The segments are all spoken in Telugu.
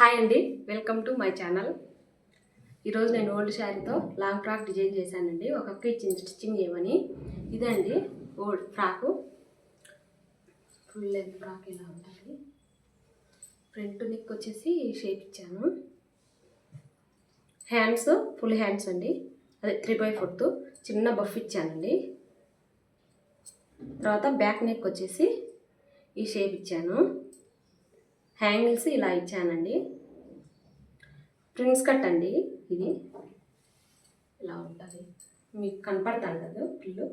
హాయ్ అండి వెల్కమ్ టు మై ఛానల్. ఈరోజు నేను ఓల్డ్ శారీతో లాంగ్ ఫ్రాక్ డిజైన్ చేశానండి ఒక అక్క ఇచ్చింది స్టిచ్చింగ్ చేయమని ఇదండి old frock. Full length frock ఇలా ఉంటుంది ఫ్రంట్ నెక్ వచ్చేసి షేప్ ఇచ్చాను. హ్యాండ్స్ ఫుల్ హ్యాండ్స్ అండి. అదే త్రీ బై ఫోర్త్ చిన్న బఫ్ ఇచ్చానండి. తర్వాత బ్యాక్ నెక్ వచ్చేసి ఈ షేప్ ఇచ్చాను. హ్యాంగిల్స్ ఇలా ఇచ్చానండి. ప్రిన్స్ కట్ అండి ఇది. ఇలా ఉంటుంది. మీకు కనపడతాను కదా పిల్లు.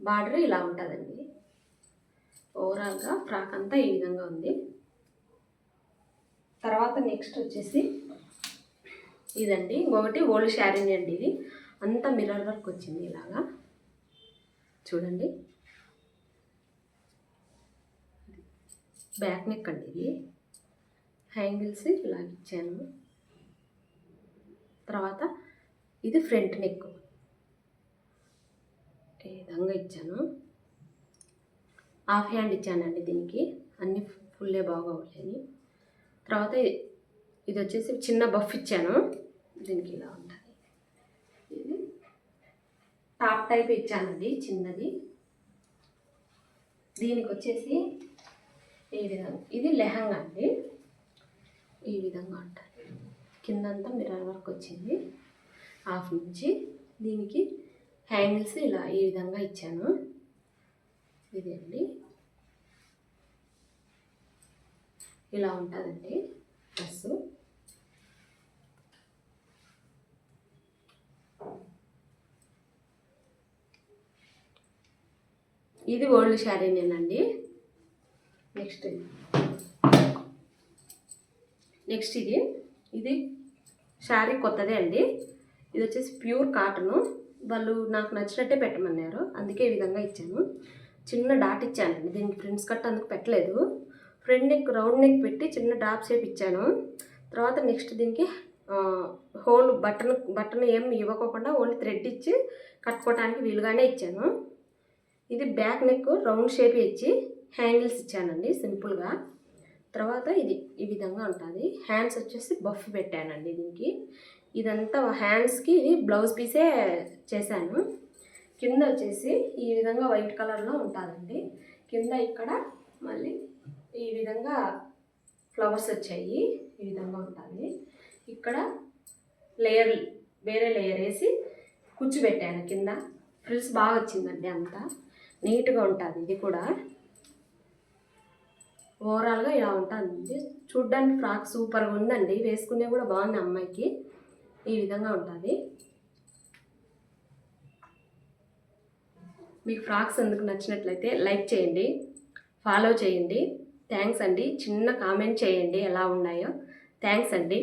బార్డర్ ఇలా ఉంటుందండి. ఓవరాల్గా ఫ్రాక్ అంతా ఈ విధంగా ఉంది. తర్వాత నెక్స్ట్ వచ్చేసి ఇదండి. ఇంకొకటి ఓల్డ్ శారీని అండి ఇది. అంతా మిర్రర్ వర్క్ వచ్చింది ఇలాగా. చూడండి. బ్యాక్ నెక్ అండి ఇది. హ్యాంగిల్స్ ఇలాగిచ్చాను తర్వాత ఇది ఫ్రంట్ నెక్. ఈ విధంగా ఇచ్చాను. హాఫ్ హ్యాండ్ ఇచ్చానండి దీనికి. అన్ని ఫుల్లే బాగోవాలని తర్వాత ఇది ఇది వచ్చేసి చిన్న బఫ్ ఇచ్చాను. దీనికి ఇలా ఉంటుంది. ఇది టాప్ టైప్ ఇచ్చానండి చిన్నది. దీనికి వచ్చేసి ఈ విధంగా. ఇది లెహంగా అండి. ఈ విధంగా ఉంటుంది కిందంతా మిర్రర్ వర్క్ వచ్చింది. హాఫ్ నుంచి దీనికి హ్యాంగిల్స్ ఇలా ఈ విధంగా ఇచ్చాను. ఇది అండి. ఇలా ఉంటుందండి. డ్రెస్సు ఇది ఓల్డ్ శారీనేనండి. నెక్స్ట్ ఇది. నెక్స్ట్ ఇది. ఇది శారీ కొత్తదే అండి. ఇది వచ్చేసి ప్యూర్ కాటను. వాళ్ళు నాకు నచ్చినట్టే పెట్టమన్నారు. అందుకే ఈ విధంగా ఇచ్చాను. చిన్న డాట్ ఇచ్చానండి. దీనికి ఫ్రెండ్స్ కట్ అందుకు పెట్టలేదు. ఫ్రంట్ నెక్ రౌండ్ నెక్ పెట్టి చిన్న డాప్ షేప్ ఇచ్చాను. తర్వాత నెక్స్ట్ దీనికి హోల్ బటన్ బటన్ ఏం ఇవ్వకోకుండా ఓన్లీ థ్రెడ్ ఇచ్చి కట్టుకోవడానికి వీలుగానే ఇచ్చాను. ఇది బ్యాక్ నెక్ రౌండ్ షేప్ ఇచ్చి హ్యాంగిల్స్ ఇచ్చానండి సింపుల్గా. తర్వాత ఇది ఈ విధంగా ఉంటుంది. హ్యాండ్స్ వచ్చేసి బఫ్ పెట్టానండి దీనికి. ఇదంతా హ్యాండ్స్కి ఇది బ్లౌజ్ పీసే చేశాను. కింద వచ్చేసి ఈ విధంగా వైట్ కలర్లో ఉంటుందండి. కింద ఇక్కడ మళ్ళీ ఈ విధంగా ఫ్లవర్స్ వచ్చాయి. ఈ విధంగా ఉంటుంది ఇక్కడ లేయర్ వేరే లేయర్ వేసి కూర్చోబెట్టాను కింద. ఫ్రిల్స్ బాగా వచ్చిందండి అంతా. నీట్గా ఉంటుంది ఇది కూడా. ఓవరాల్గా ఇలా ఉంటుంది చూడ్డానికి ఫ్రాక్ సూపర్గా ఉందండి. వేసుకునే కూడా బాగుంది అమ్మాయికి. ఈ విధంగా ఉంటుంది. మీకు ఫ్రాక్స్ ఎందుకు నచ్చినట్లయితే లైక్ చేయండి ఫాలో చేయండి. థ్యాంక్స్ అండి. చిన్న కామెంట్ చేయండి ఎలా ఉన్నాయో. థ్యాంక్స్ అండి.